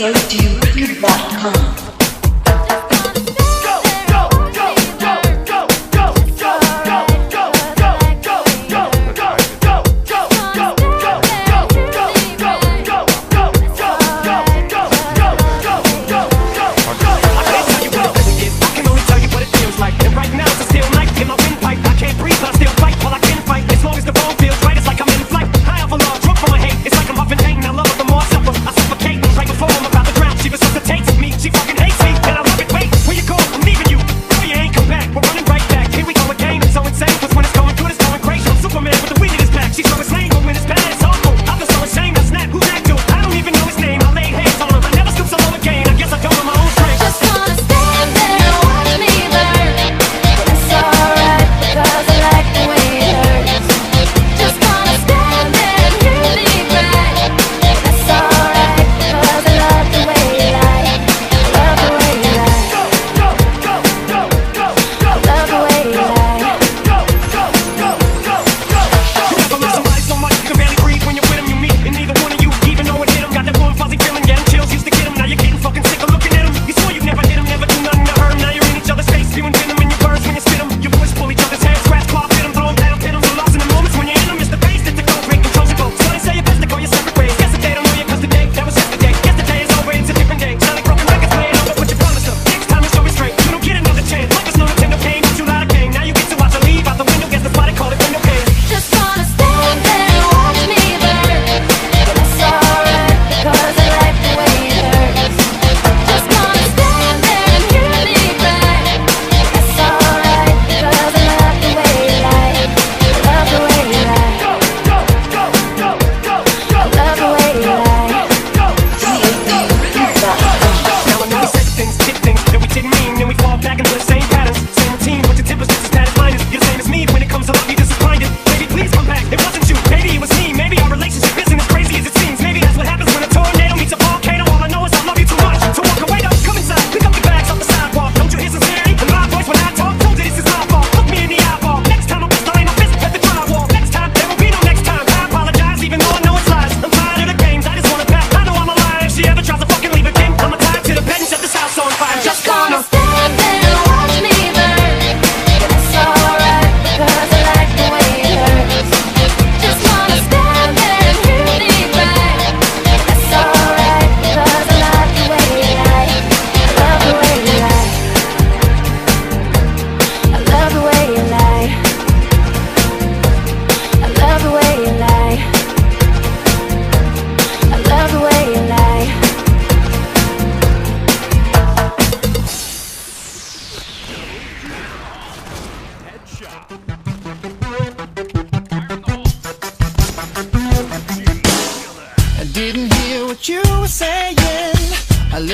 SODReview.com.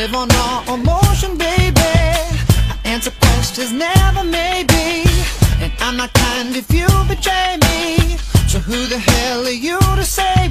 live on all emotion, baby. I answer questions, never maybe And I'm not kind if you betray me. So who the hell are you to say?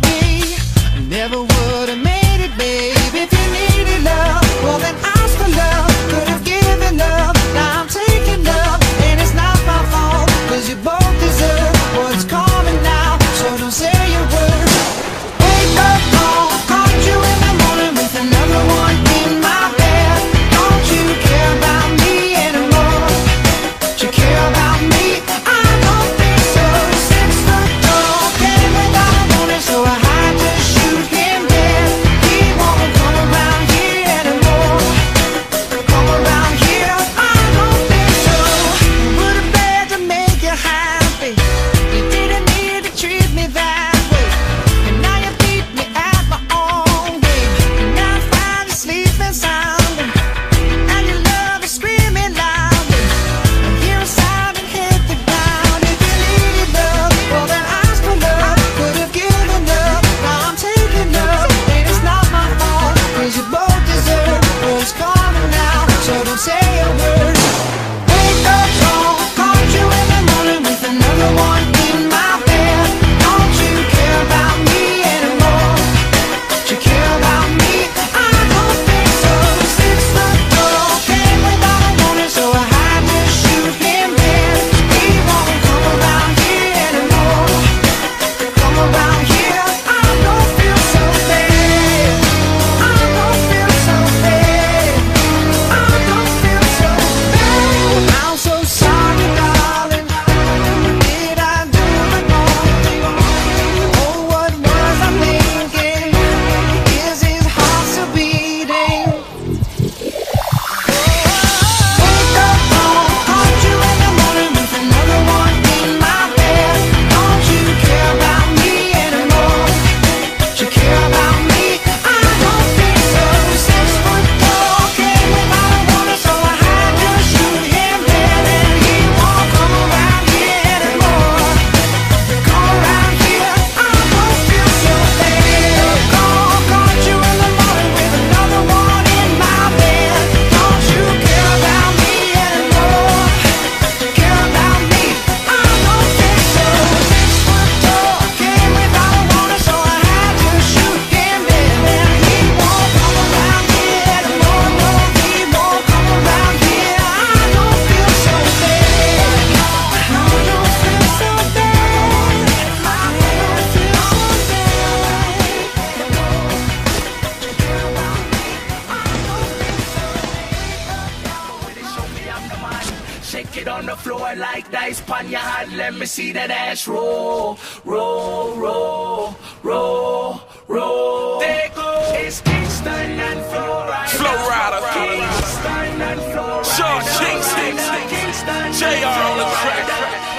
Dice. Pon your hand, let me see that ass roll, roll, roll, roll, roll. There goes it's Kingston and Florida. Flow Rider. Kingston and Florida. Sean Kingston. Kingston, JR on the track.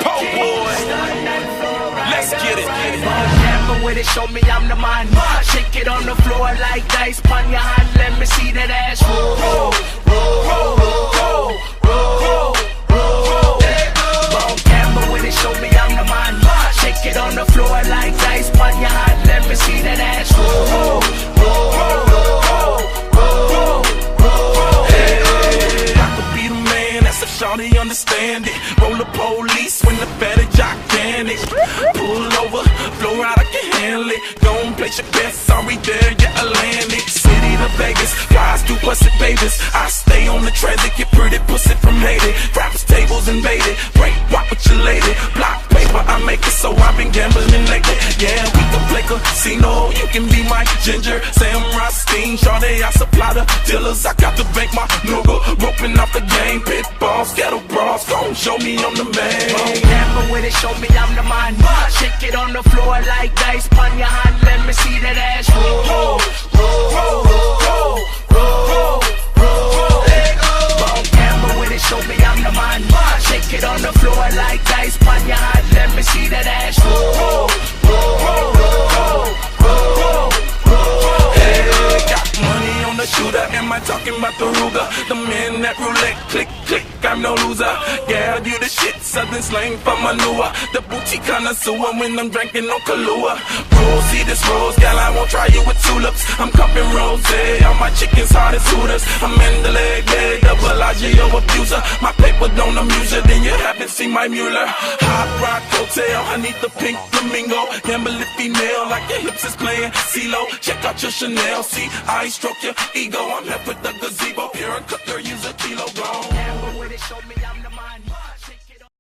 Po boy. Florida. Let's get it. Camera with it, show me I'm the man. Shake it on the floor like dice. Pon your hand, let me see that ass Shawty understand it. Roll the police when the better gigantic. Pull over, flow out, I can handle it Don't place your bets, sorry there, yeah, Atlantic. City to Vegas, flies through busted babies. I stay on the transit, get pretty pussy from Haiti. Rappers, tables invaded, break, walk with your lady. Block paper, I make it, so I've been gambling lately. Yeah, we can play casino, you can be my ginger. Sam Rothstein, Shawty, I supply the dealers. I got to bank my nougat, roping off the game. Pit balls, ghetto bras, gon' show me I'm the man. Camera with it, show me I'm the man. Shake it on the floor like dice. Pon your hand, let me see that ass I talking about the Ruger? The man that roulette, click, click. I'm no loser. Yeah, you the shit. Southern slang for manure. The boutique connoisseur when I'm drinking on Kahlua. See this rose, gal. I won't try you with tulips. I'm cupping rose. All my chickens hard as hooters. I'm in the leg, leg, double Agio abuser. My don't amuse you, then you haven't seen my Mueller. Hot rock hotel, I need the pink flamingo. Gamble it female, like your hips is playing CeeLo. Check out your Chanel, see I stroke your ego. I'm left with the gazebo, pure and cooker, use a kilo gone. Show me I'm the